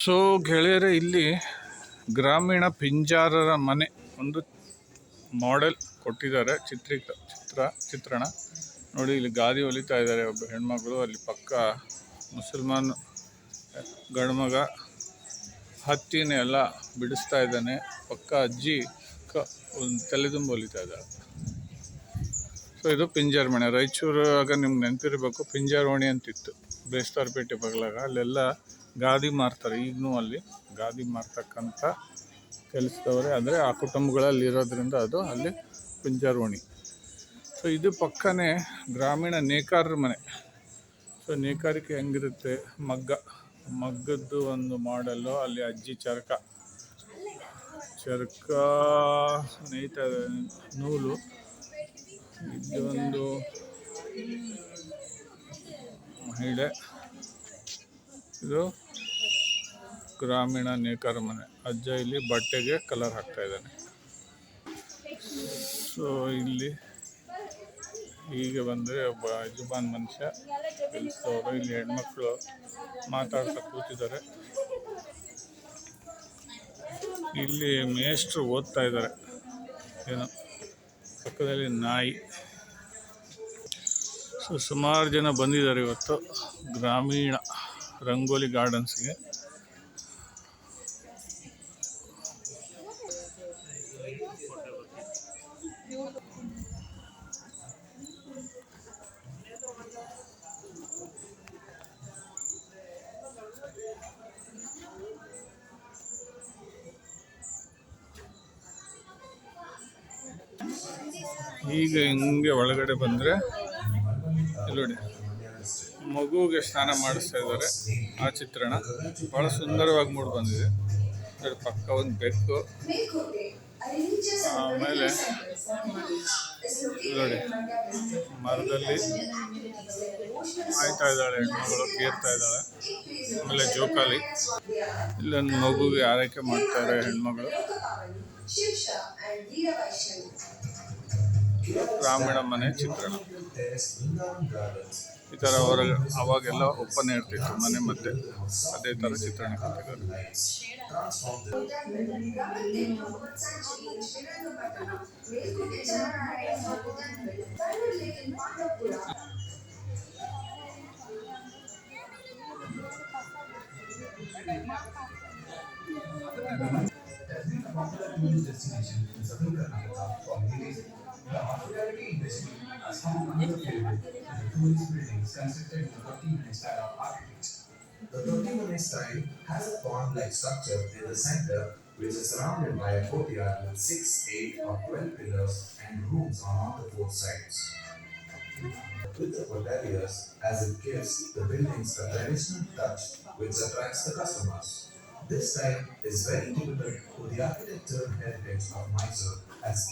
So ಗೆಳೆಯರೇ, ಇಲ್ಲಿ ಗ್ರಾಮೀಣ ಪಿಂಜಾರರ ಮನೆ ಒಂದು ಮಾಡೆಲ್ ಕೊಟ್ಟಿದ್ದಾರೆ. ಚಿತ್ರೀಕ ಚಿತ್ರ, ಚಿತ್ರಣ. ನೋಡಿ, ಇಲ್ಲಿ ಗಾದಿ ಹೊಲಿತಾ ಇದ್ದಾರೆ. ಒಬ್ಬ ಹೆಣ್ಮಗಳು, ಅಲ್ಲಿ ಪಕ್ಕ ಮುಸಲ್ಮಾನ್ ಗಂಡ್ಮಗ ಹತ್ತಿನ ಎಲ್ಲ ಬಿಡಿಸ್ತಾ ಇದ್ದಾನೆ. ಪಕ್ಕ ಅಜ್ಜಿ ಕ, ಒಂದು ತಲೆದುಂಬು ಹೊಲಿತಾ ಇದ್ದಾರೆ ಸೊ ಇದು ಪಿಂಜಾರ್ ಮನೆ. ಆಗ ನಿಮ್ಗೆ ನೆನಪಿರಬೇಕು ಪಿಂಜಾರೋಣಿ ಅಂತಿತ್ತು. ಬೇಸ್ತಾರ್ಪೇಟೆ ಬಗ್ಲಾಗ. ಅಲ್ಲೆಲ್ಲ ಗಾದಿ ಮಾರ್ತಾರೆ. ಈಗಲೂ ಅಲ್ಲಿ ಗಾದಿ ಮಾರ್ತಕ್ಕಂಥ ಕೆಲಸದವರೇ. ಅಂದರೆ ಆ ಕುಟುಂಬಗಳಲ್ಲಿ ಇರೋದ್ರಿಂದ ಅದು ಅಲ್ಲಿ ಪುಂಜಾರೋಣಿ ಸೊ ಇದು ಪಕ್ಕನೇ ಗ್ರಾಮೀಣ ನೇಕಾರರ ಮನೆ. ಸೊ ನೇಕಾರಿಕೆ ಹೆಂಗಿರುತ್ತೆ? ಮಗ್ಗ. ಮಗ್ಗದ್ದು ಒಂದು ಮಾಡಲ್ಲು ಅಲ್ಲಿ ಅಜ್ಜಿ ಚರಕ. ಚರಕ ನೇತ ನೂಲು. ಇದು ಒಂದು ಮಹಿಳೆ ಇದು ಗ್ರಾಮೀಣ ನೇಕಾರ ಮನೆ. ಅಜ್ಜ ಇಲ್ಲಿ ಬಟ್ಟೆಗೆ ಕಲರ್ ಹಾಕ್ತಾ ಇದ್ದಾನೆ. ಸೊ ಇಲ್ಲಿ ಹೀಗೆ ಬಂದರೆ ಒಬ್ಬ ಯಜಮಾನ್ ಮನುಷ್ಯ ಕೆಲಸದವರು ಇಲ್ಲಿ ಹೆಣ್ಮಕ್ಳು ಮಾತಾಡ್ತಾ ಕೂತಿದ್ದಾರೆ. ಇಲ್ಲಿ ಮೇಷ್ಟ್ರು ಓದ್ತಾ ಇದ್ದಾರೆ. ಏನೋ ಪಕ್ಕದಲ್ಲಿ ನಾಯಿ. ಸೊ ಸುಮಾರು ಜನ ಬಂದಿದ್ದಾರೆ ಇವತ್ತು ಗ್ರಾಮೀಣ ರಂಗೋಲಿ ಗಾರ್ಡನ್ಸ್ಗೆ ಈಗ ಹಿಂಗೆ ಒಳಗಡೆ ಬಂದರೆ ನೋಡಿ, ಮಗುವಿಗೆ ಸ್ನಾನ ಮಾಡಿಸ್ತಾ ಇದ್ದಾರೆ ಆ ಚಿತ್ರಣ. ಭಾಳ ಸುಂದರವಾಗಿ ಮೂಡಿ ಬಂದಿದೆ. ಅದರ ಪಕ್ಕ ಒಂದು ಬೆಕ್ಕು. ಆಮೇಲೆ ನೋಡಿ, ಮರದಲ್ಲಿ ಆಯ್ತಾ ಇದ್ದಾಳೆ ಹೆಣ್ಮಗಳು ಕೇರ್ತಾ ಇದ್ದಾಳೆ. ಆಮೇಲೆ ಜೋಕಾಲಿ. ಇಲ್ಲೊಂದು ಮಗುವಿಗೆ ಆರೈಕೆ ಮಾಡ್ತಾರೆ ಹೆಣ್ಮಗಳು. ಗ್ರಾಮೀಣ ಮನೆ ಚಿತ್ರಣ. ಈ ಥರ ಅವರ ಅವಾಗೆಲ್ಲ ಒಪ್ಪನೆ ಇರ್ತಿತ್ತು, ಮನೆ ಮತ್ತೆ. ಅದೇ ಥರ ಚಿತ್ರಣ ಕೊಟ್ಟಿದ್ದಾರೆ tourist destination in southern Karnataka from hills, the hospitality industry has found another favorite in the tourist buildings constructed in the 30 minute style of architecture. The 30 minute style has a pond-like structure in the center which is surrounded by a courtyard with 6, 8 or 12 pillars and rooms on all the four sides. With the portaliers as it gives the buildings a traditional touch which attracts the customers. This style is very typical to the architectural heritage of Mysore as